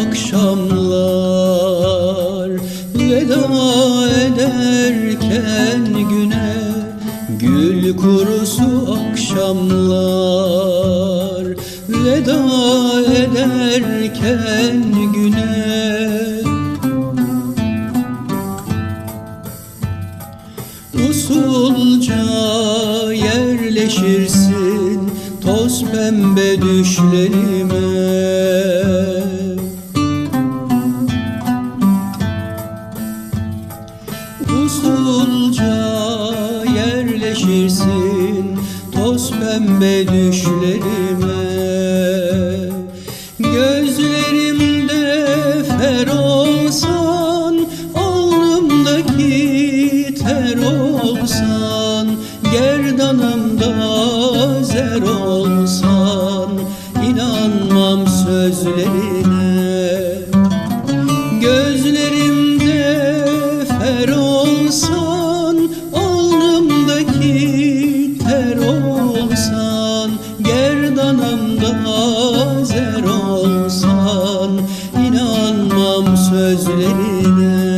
akşamlar. Veda ederken güne Gül kurusu akşamlar. Veda ederken güne Usulca yerleşirsin toz pembe düşlerime. Usulca yerleşirsin toz pembe düşlerime. Gözlerimde fer olsan Alnımdaki ter olsan sözlerine. Gözlerimde fer olsan Alnımdaki ter olsan Gerdanımda zer olsan inanmam sözlerine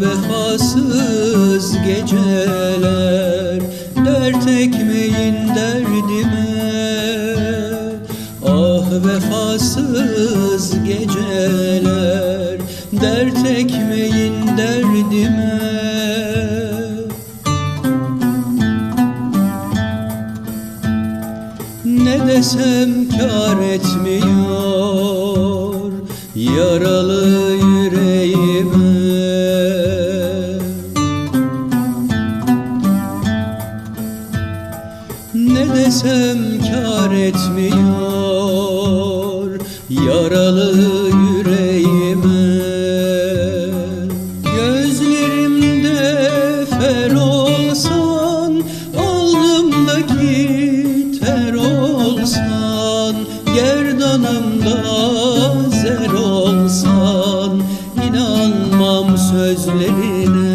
vefasız geceler Dert ekmeğin derdime. Ah vefasız geceler Dert ekmeğin derdime. Ne desem kar etmiyor Yaralı Ne desem kar etmiyor Yaralı yüreğime. Gözlerimde fer olsan Alnımdaki ter olsan Gerdanımda zer olsan inanmam sözlerine.